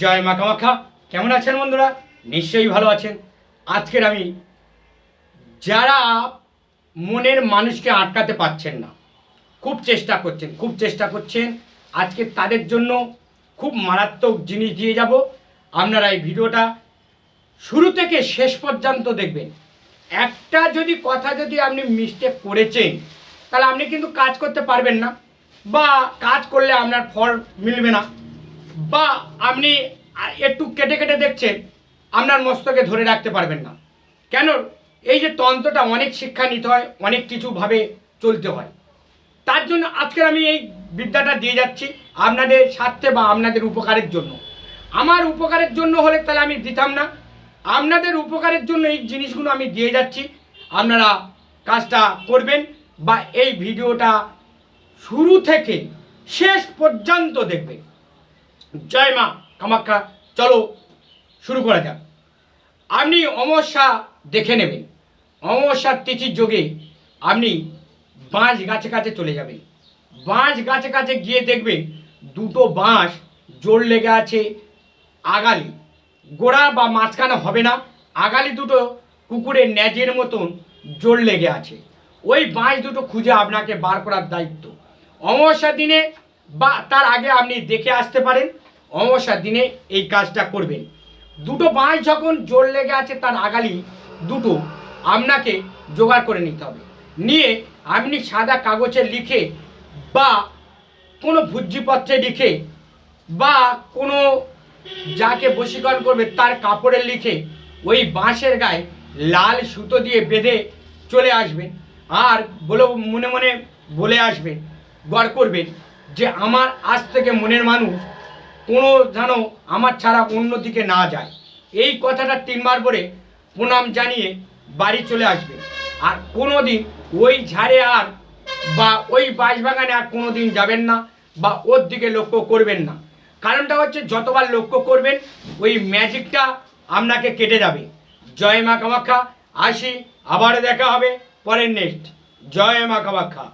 জয় মা কামাখ্যা। কেমন আছেন বন্ধুরা? নিশ্চয়ই ভালো আছেন। আজকের আমি যারা মনের মানুষকে আটকাতে পারছেন না, খুব চেষ্টা করছেন, খুব চেষ্টা করছেন। আজকে তাদের জন্য খুব মারাত্মক জিনিস দিয়ে যাব। আপনারা এই ভিডিওটা শুরু থেকে শেষ পর্যন্ত দেখবেন। একটা যদি কথা যদি আপনি মিস্টেক করেছেন, তাহলে আপনি কিন্তু কাজ করতে পারবেন না, বা কাজ করলে আপনার ফল মিলবে না। বা আপনি একটু কেটে কেটে দেখছেন, আপনার মস্তকে ধরে রাখতে পারবেন না। কেন? এই যে তন্ত্রটা অনেক শিক্ষা নিতে হয়, অনেক কিছুভাবে চলতে হয়। তার জন্য আজকে আমি এই বিদ্যাটা দিয়ে যাচ্ছি আপনাদের স্বার্থে বা আপনাদের উপকারের জন্য। আমার উপকারের জন্য হলে তাহলে আমি দিতাম না। আপনাদের উপকারের জন্য এই জিনিসগুলো আমি দিয়ে যাচ্ছি। আপনারা কাজটা করবেন বা এই ভিডিওটা শুরু থেকে শেষ পর্যন্ত দেখবেন। জয় মা কামাখ্যা চলো শুরু করা যাক। আপনি অমাবস্যা দেখে নেবেন। অমাবস্যার তিথির যোগে আপনি বাঁশ গাছে কাছে চলে যাবেন। বাঁশ গাছে কাছে গিয়ে দেখবেন দুটো বাঁশ জোর লেগে আছে আগালি। গোড়া বা মাঝখানে হবে না, আগালি দুটো কুকুরের ন্যাজের মতন জোর লেগে আছে। ওই বাঁশ দুটো খুঁজে আপনাকে বার করার দায়িত্ব। অমাবস্যার দিনে বা তার আগে আপনি দেখে আসতে পারেন। অমাবস্যার দিনে এই কাজটা করবেন। দুটো বাঁশ যখন জোর লেগে আছে তার আগালি দুটো আপনাকে জোগাড় করে নিতে হবে। নিয়ে আপনি সাদা কাগজে লিখে বা কোনো ভুজ্জিপত্রে লিখে বা কোনো যাকে বশীকরণ করবে তার কাপড়ে লিখে ওই বাঁশের গায়ে লাল সুতো দিয়ে বেঁধে চলে আসবেন। আর বলে মনে মনে বলে আসবেন, গড় করবেন। যে আমার আজ থেকে মনের মানুষ কোনো যেন আমার ছাড়া অন্য দিকে না যায়। এই কথাটা তিনবার পরে প্রণাম জানিয়ে বাড়ি চলে আসবে। আর কোনো দিন ওই ঝাড়ে আর বা ওই বাঁশবাগানে আর কোনো দিন যাবেন না বা ওর দিকে লক্ষ্য করবেন না। কারণটা হচ্ছে যতবার লক্ষ্য করবেন, ওই ম্যাজিকটা আপনাকে কেটে যাবে। জয় মা কামাখ্যা, আসি, আবার দেখা হবে, পরের নেক্সট জয় মা কামাখ্যা।